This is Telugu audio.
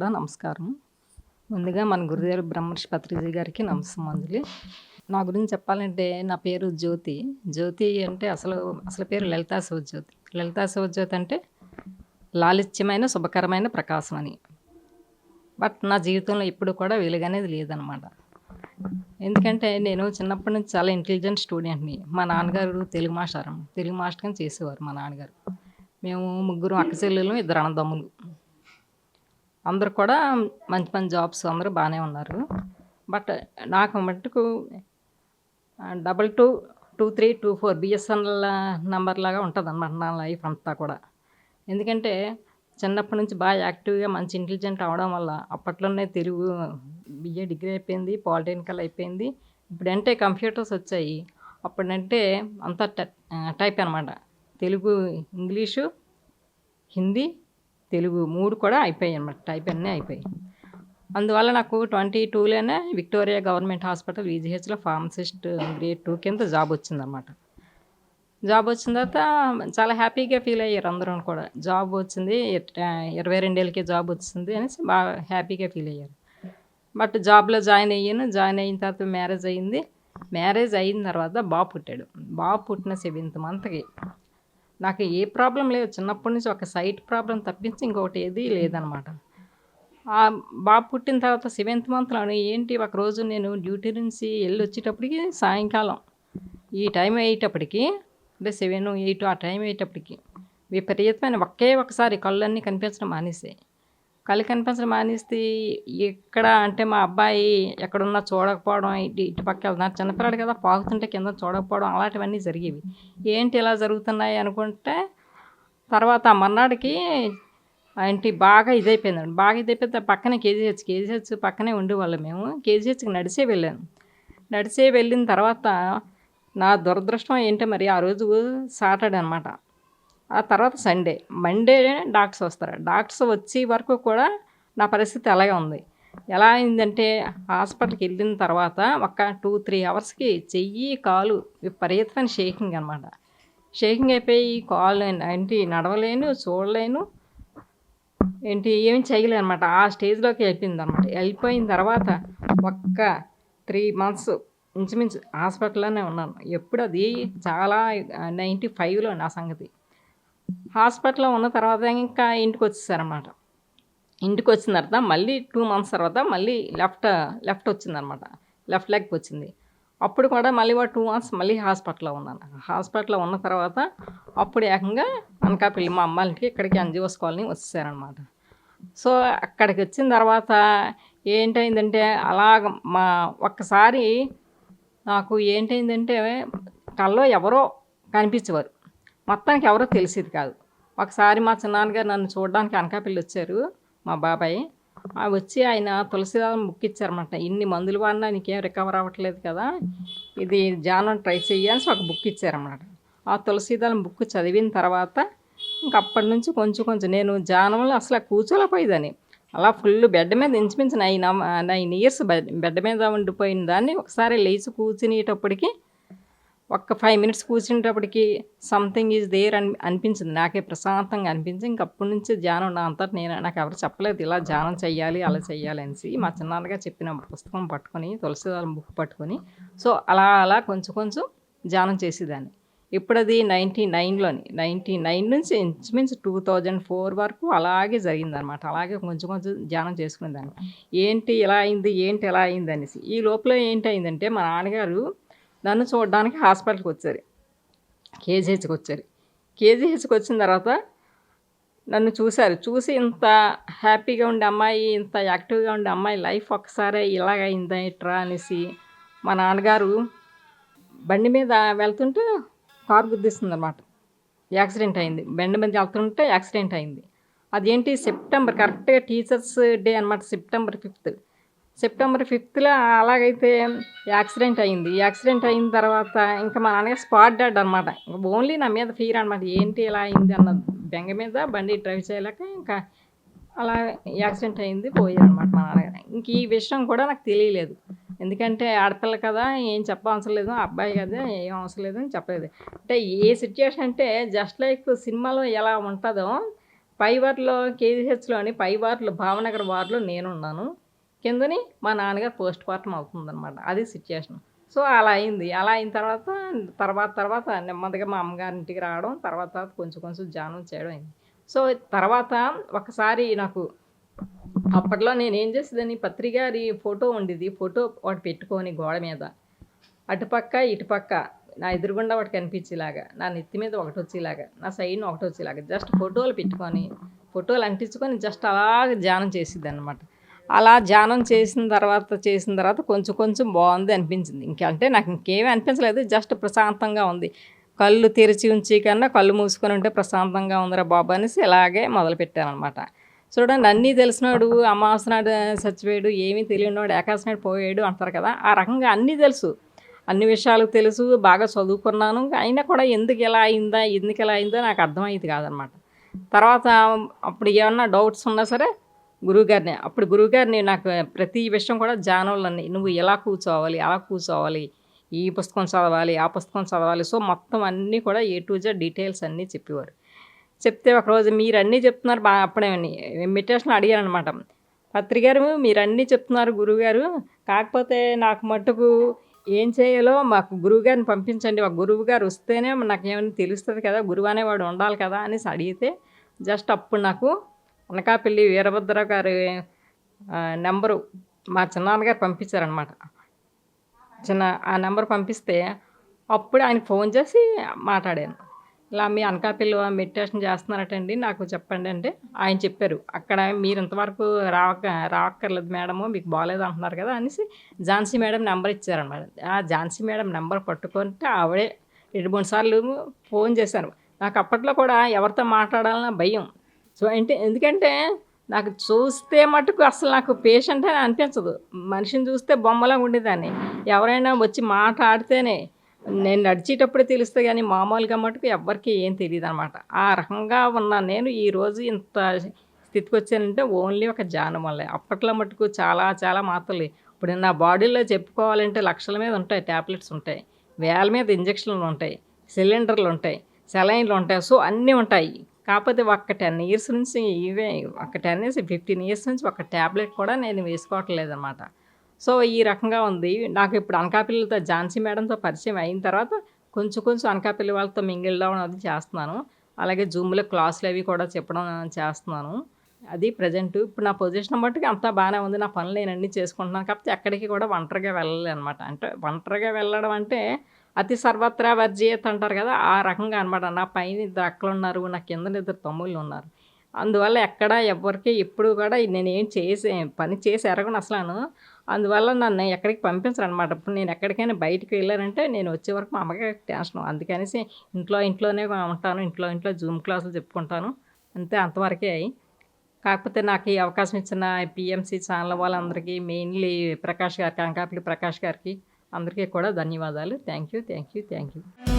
కూడా నమస్కారం. ముందుగా మన గురుదేవులు బ్రహ్మర్షి పత్రిజీ గారికి నమస్కారం నా గురించి చెప్పాలంటే నా పేరు జ్యోతి. జ్యోతి అంటే అసలు అసలు పేరు లలితా శివజ్యోతి లలితా శివజ్యోతి అంటే లాలిత్యమైన శుభకరమైన ప్రకాశం అని. బట్ నా జీవితంలో ఇప్పుడు కూడా వెలుగనేది లేదనమాట ఎందుకంటే నేను చిన్నప్పటి నుంచి చాలా ఇంటెలిజెంట్ స్టూడెంట్ని. మా నాన్నగారు తెలుగు మాస్టర్. తెలుగు మాస్టర్గా చేసేవారు మా నాన్నగారు. మేము ముగ్గురు అక్క చెల్లెలు ఇద్దరు అన్నదమ్ములు. అందరు కూడా మంచి మంచి జాబ్స్ అందరూ బాగానే ఉన్నారు. బట్ నాకు మట్టుకు double two two three two four BSNL number లాగా ఉంటుంది అనమాట నా లైఫ్ అంతా కూడా. ఎందుకంటే చిన్నప్పటి నుంచి బాగా యాక్టివ్గా మంచి ఇంటెలిజెంట్ అవడం వల్ల అప్పట్లోనే తెలుగు బిఏ డిగ్రీ అయిపోయింది పాలిటెక్నికల్ అయిపోయింది. ఇప్పుడంటే కంప్యూటర్స్ వచ్చాయి. అప్పుడంటే అంతా టైప్ అనమాట తెలుగు ఇంగ్లీషు హిందీ తెలుగు మూడు కూడా అయిపోయాయి అనమాట టైప్ అన్నీ అయిపోయాయి. అందువల్ల నాకు ట్వంటీ టూలోనే విక్టోరియా గవర్నమెంట్ హాస్పిటల్ విజిహెచ్లో ఫార్మసిస్ట్ గ్రేడ్ టూ కింద జాబ్ వచ్చిందనమాట జాబ్ వచ్చిన తర్వాత చాలా హ్యాపీగా ఫీల్ అయ్యారు అందరూ కూడా. జాబ్ వచ్చింది ఇరవై రెండేళ్ళకి జాబ్ వచ్చింది అనేసి బాగా హ్యాపీగా ఫీల్ అయ్యారు. బట్ జాబ్లో జాయిన్ అయ్యాను. జాయిన్ అయిన తర్వాత మ్యారేజ్ అయింది. మ్యారేజ్ అయిన తర్వాత బాబు పుట్టాడు. బాబు పుట్టిన సెవెంత్ మంత్కి నాకు ఏ ప్రాబ్లం లేదు. చిన్నప్పటి నుంచి ఒక సైట్ ప్రాబ్లం తప్పించి ఇంకొకటి ఏది లేదనమాట. ఆ బాబు పుట్టిన తర్వాత సెవెంత్ మంత్లోనే ఏంటి ఒకరోజు నేను డ్యూటీ నుంచి వెళ్ళి వచ్చేటప్పటికి సాయంకాలం. ఈ టైం అయ్యేటప్పటికి అంటే సెవెన్ ఎయిట్ ఆ టైం అయ్యేటప్పటికి విపరీతమైన ఒకే ఒకసారి కళ్ళన్నీ కనిపించడం మానేసాయి. కళ్ళు కనిపించడం మానేస్తే ఇక్కడ అంటే మా అబ్బాయి ఎక్కడున్నా చూడకపోవడం ఇటు ఇటు పక్క వెళ్తున్నారు. చిన్నపిల్లాడు కదా పాకుతుంటే కింద చూడకపోవడం అలాంటివన్నీ జరిగేవి. ఏంటి ఇలా జరుగుతున్నాయి అనుకుంటే తర్వాత ఆ మర్నాడికి ఏంటి బాగా ఇదైపోయిందండి బాగా ఇదైపోతే పక్కనే కేజీహెచ్ కేజీహెచ్ పక్కనే ఉండేవాళ్ళం మేము. కేజీహెచ్కి నడిచే వెళ్ళాను నడిచే వెళ్ళిన తర్వాత నా దురదృష్టం ఏంటో మరి ఆ రోజు సాటర్డే అనమాట ఆ తర్వాత సండే మండే డాక్టర్స్ వస్తారు. డాక్టర్స్ వచ్చే వరకు కూడా నా పరిస్థితి అలాగే ఉంది. ఎలా అయిందంటే హాస్పిటల్కి వెళ్ళిన తర్వాత ఒక టూ త్రీ అవర్స్కి చెయ్యి కాలు విపరీతమైన షేకింగ్ అనమాట షేకింగ్ అయిపోయి కాలు ఏంటి నడవలేను చూడలేను ఏంటి ఏమి చేయలేను అనమాట ఆ స్టేజ్లోకి వెళ్ళిపోయింది అనమాట వెళ్ళిపోయిన తర్వాత ఒక్క త్రీ మంత్స్ ఇంచుమించు హాస్పిటల్లోనే ఉన్నాను. ఎప్పుడు అది చాలా నైంటీ ఫైవ్లో నా సంగతి. హాస్పిటల్లో ఉన్న తర్వాత ఇంకా ఇంటికి వచ్చేసారనమాట ఇంటికి వచ్చిన తర్వాత మళ్ళీ టూ మంత్స్ తర్వాత మళ్ళీ లెఫ్ట్ లెఫ్ట్ వచ్చిందనమాట లెఫ్ట్ లెగ్కి వచ్చింది. అప్పుడు కూడా మళ్ళీ ఒక టూ మంత్స్ మళ్ళీ హాస్పిటల్లో ఉన్నాను. హాస్పిటల్లో ఉన్న తర్వాత అప్పుడు ఏకంగా అనకాపల్లి మా అమ్మాయికి ఇక్కడికి అంజీవస్ కాలనీ వచ్చేసారనమాట సో అక్కడికి వచ్చిన తర్వాత ఏంటైందంటే అలాగ మా ఒక్కసారి నాకు ఏంటైందంటే కల్లో ఎవరో కనిపించేవారు. మొత్తానికి ఎవరో తెలిసేది కాదు. ఒకసారి మా చిన్నాన్నగారు నన్ను చూడడానికి అనకాపల్లి వచ్చారు మా బాబాయ్. వచ్చి ఆయన తులసిదారం బుక్ ఇచ్చారన్నమాట. ఇన్ని మందులు వాడినా నీకేం రికవర్ అవ్వట్లేదు కదా ఇది జానం ట్రై చేయాల్సి ఒక బుక్ ఇచ్చారన్నమాట. ఆ తులసిదారం బుక్ చదివిన తర్వాత ఇంక అప్పటి నుంచి కొంచెం కొంచెం నేను జానంలో అసలు కూర్చోలేకపోయేదాన్ని. అలా ఫుల్ బెడ్ మీద ఇంచుమించు నైన్ నైన్ ఇయర్స్ బెడ్ మీద ఉండిపోయిన దాన్ని ఒకసారి లేచి కూర్చునేటప్పటికి ఒక్క ఫైవ్ మినిట్స్ కూర్చునేటప్పటికి సంథింగ్ ఈజ్ దేర్ అని అనిపించింది. నాకే ప్రశాంతంగా అనిపించి ఇంకప్పటి నుంచి ధ్యానం నా అంతా నేను నాకు ఎవరు చెప్పలేదు. ఇలా ధ్యానం చెయ్యాలి అలా చెయ్యాలి అనేసి మా చిన్నాన్నగా చెప్పిన పుస్తకం పట్టుకొని తులసిదారం బుక్ పట్టుకొని సో అలా అలా కొంచెం కొంచెం ధ్యానం చేసేదాన్ని. ఇప్పుడు అది నైంటీ నైన్లోని నైంటీ నైన్ నుంచి ఇంచుమించు టూ థౌజండ్ ఫోర్ వరకు అలాగే జరిగిందనమాట. అలాగే కొంచెం కొంచెం ధ్యానం చేసుకునేదాన్ని. ఏంటి ఇలా అయింది ఏంటి ఎలా అయింది అనేసి. ఈ లోపల ఏంటి అయిందంటే మా నాన్నగారు నన్ను చూడడానికి హాస్పిటల్కి వచ్చారు. కేజీహెచ్కి వచ్చారు. కేజీహెచ్కి వచ్చిన తర్వాత నన్ను చూశారు. చూసి ఇంత హ్యాపీగా ఉండే అమ్మాయి ఇంత యాక్టివ్గా ఉండే అమ్మాయి లైఫ్ ఒక్కసారే ఇలాగైందా ఇట్రా అనేసి మా నాన్నగారు బండి మీద వెళ్తుంటే కారు గుద్దిస్తుంది అనమాట యాక్సిడెంట్ అయింది. బండి మీద వెళ్తుంటే యాక్సిడెంట్ అయింది. అదేంటి? సెప్టెంబర్ కరెక్ట్గా టీచర్స్ డే అనమాట సెప్టెంబర్ ఫిఫ్త్. సెప్టెంబర్ ఫిఫ్త్లో అలాగైతే యాక్సిడెంట్ అయింది. యాక్సిడెంట్ అయిన తర్వాత ఇంకా మా నాన్నగారు స్పాట్ డాడ్ అనమాట ఓన్లీ నా మీద ఫీర్ అనమాట ఏంటి ఇలా అయింది అన్న బెంగ మీద బండి డ్రైవ్ చేయలేక ఇంకా అలా యాక్సిడెంట్ అయింది పోయారనమాట మా నాన్నగారు. ఇంక ఈ విషయం కూడా నాకు తెలియలేదు. ఎందుకంటే ఆడపిల్ల కదా ఏం చెప్పవసరం లేదు అబ్బాయి కదా ఏం అవసరం లేదు అని చెప్పలేదు. అంటే ఏ సిచ్యువేషన్ అంటే జస్ట్ లైక్ సినిమాలో ఎలా ఉంటుందో పై వార్డులో కేజీహెచ్లోని పై వార్డులో భావనగర్ వార్డులో నేనున్నాను. కిందని మా నాన్నగారు పోస్ట్ మార్టం అవుతుందన్నమాట. అది సిచ్యుయేషన్ సో అలా అయింది. అలా అయిన తర్వాత తర్వాత తర్వాత నెమ్మదిగా మా అమ్మగారి ఇంటికి రావడం తర్వాత కొంచెం కొంచెం జానం చేయడం అయింది. సో తర్వాత ఒకసారి నాకు అప్పట్లో నేను ఏం చేసేదని పత్రికారి ఫోటో ఉండేది. ఫోటో ఒకటి పెట్టుకొని గోడ మీద. అటుపక్క ఇటుపక్క. నా ఎదురుగుండా ఒకటి కనిపించేలాగా. నా నెత్తి మీద ఒకటి వచ్చేలాగా. నా సైడ్ని ఒకటి వచ్చేలాగా. జస్ట్ ఫోటోలు పెట్టుకొని ఫోటోలు అంటించుకొని జస్ట్ అలాగ ధ్యానం చేసిద్ది అనమాట అలా ధ్యానం చేసిన తర్వాత చేసిన తర్వాత కొంచెం కొంచెం బాగుంది అనిపించింది. ఇంకంటే నాకు ఇంకేమీ అనిపించలేదు. జస్ట్ ప్రశాంతంగా ఉంది. కళ్ళు తెరిచి ఉంచి కన్నా కళ్ళు మూసుకొని ఉంటే ప్రశాంతంగా ఉందిరా బాబు అనేసి ఇలాగే మొదలుపెట్టాను అనమాట చూడండి అన్నీ తెలిసినాడు అమావాస నాడు చచ్చిపోయాడు ఏమీ తెలియనివాడు ఏకాశ నాడు పోయాడు అంటారు కదా. ఆ రకంగా అన్నీ తెలుసు. అన్ని విషయాలు తెలుసు బాగా చదువుకున్నాను. అయినా కూడా ఎందుకు ఇలా అయిందా ఎందుకు ఇలా అయిందో నాకు అర్థమయ్యేది కాదనమాట తర్వాత అప్పుడు ఏమన్నా డౌట్స్ ఉన్నా సరే గురువుగారిని అప్పుడు గురువుగారిని నాకు ప్రతి విషయం కూడా జానవులన్నీ నువ్వు ఎలా కూర్చోవాలి అలా కూర్చోవాలి ఈ పుస్తకం చదవాలి ఆ పుస్తకం చదవాలి. సో మొత్తం అన్నీ కూడా ఏ టు జెడ్ డీటెయిల్స్ అన్నీ చెప్పేవారు. చెప్తే ఒకరోజు మీరు అన్నీ చెప్తున్నారు బాగా అప్పుడే మెడిటేషన్ అడిగాను అనమాట పత్రికారు మీరు అన్నీ చెప్తున్నారు గురువుగారు కాకపోతే నాకు మట్టుకు ఏం చేయాలో మాకు గురువుగారిని పంపించండి ఒక గురువు గారు వస్తేనే నాకు ఏమైనా తెలుస్తుంది కదా గురువు అనేవాడు ఉండాలి కదా అనేసి అడిగితే జస్ట్ అప్పుడు నాకు అనకాపల్లి వీరభద్ర గారి నెంబరు మా చిన్నాన్నగారు పంపించారనమాట చిన్న ఆ నెంబర్ పంపిస్తే అప్పుడు ఆయన ఫోన్ చేసి మాట్లాడాను. ఇలా మీ అనకాపల్లి మెడిటేషన్ చేస్తున్నారటండి నాకు చెప్పండి అంటే ఆయన చెప్పారు. అక్కడ మీరు ఇంతవరకు రావక రావక్కర్లేదు మేడము మీకు బాగాలేదు అంటున్నారు కదా అనేసి ఝాన్సీ మేడం నెంబర్ ఇచ్చారనమాట ఆ ఝాన్సీ మేడం నెంబర్ పట్టుకుంటే ఆవిడే రెండు మూడు సార్లు ఫోన్ చేశాను నాకు అప్పట్లో కూడా ఎవరితో మాట్లాడాలన్న భయం. సో అంటే ఎందుకంటే నాకు చూస్తే మటుకు అసలు నాకు పేషెంట్ అని అనిపించదు. మనిషిని చూస్తే బొమ్మలా ఉండేదాన్ని. ఎవరైనా వచ్చి మాట్లాడితేనే నేను నడిచేటప్పుడే తెలుస్తే కానీ మామూలుగా మటుకు ఎవ్వరికి ఏం తెలియదు అనమాట ఆ రకంగా ఉన్న నేను ఈరోజు ఇంత స్థితికి వచ్చానంటే ఓన్లీ ఒక జానం వల్లే. అప్పట్లో మటుకు చాలా చాలా మాత్రలు. ఇప్పుడు నా బాడీలో చెప్పుకోవాలంటే లక్షల మీద ఉంటాయి ట్యాబ్లెట్స్ ఉంటాయి. వేల మీద ఇంజక్షన్లు ఉంటాయి సిలిండర్లు ఉంటాయి సెలైన్లు ఉంటాయి. సో అన్నీ ఉంటాయి. కాకపోతే ఒక టెన్ ఇయర్స్ నుంచి ఇవే ఒక టెన్ ఇయర్స్ ఫిఫ్టీన్ ఇయర్స్ నుంచి ఒక ట్యాబ్లెట్ కూడా నేను వేసుకోవట్లేదు అనమాట సో ఈ రకంగా ఉంది. నాకు ఇప్పుడు అనకాపల్లితో ఝాన్సీ మేడంతో పరిచయం అయిన తర్వాత కొంచెం కొంచెం అనకాపల్లి వాళ్ళతో మింగిల్ అది చేస్తున్నాను. అలాగే జూమ్లో క్లాసులు అవి కూడా చెప్పడం చేస్తున్నాను. అది ప్రజెంట్ ఇప్పుడు నా పొజిషన్ మట్టుకు అంతా బాగానే ఉంది. నా పనులు నేను అన్నీ చేసుకుంటున్నాను. కాకపోతే ఎక్కడికి కూడా ఒంటరిగా వెళ్ళాలి అనమాట అంటే ఒంటరిగా వెళ్ళడం అంటే అతి సర్వత్రా వర్జీయత అంటారు కదా ఆ రకంగా అనమాట నా పైన ఇద్దరు అక్కలు ఉన్నారు నా కింద ఇద్దరు తమ్ముళ్ళు ఉన్నారు. అందువల్ల ఎక్కడ ఎవరికి ఎప్పుడు కూడా నేను ఏం చేసే పని చేసి ఎరగను అసలు అందువల్ల నన్ను ఎక్కడికి పంపించరు అనమాట ఇప్పుడు నేను ఎక్కడికైనా బయటికి వెళ్ళారంటే నేను వచ్చే వరకు మా అమ్మకి టెన్షన్. అందుకనేసి ఇంట్లో ఇంట్లోనే ఉంటాను. ఇంట్లో ఇంట్లో జూమ్ క్లాసులు చెప్పుకుంటాను. అంతే అంతవరకే అయ్యి కాకపోతే నాకు ఈ అవకాశం ఇచ్చిన పిఎంసి ఛానల్ వాళ్ళందరికీ మెయిన్లీ ప్రకాష్ గారికి అంకాపల్లి ప్రకాష్ గారికి అందరికీ కూడా ధన్యవాదాలు. Thank you thank you thank you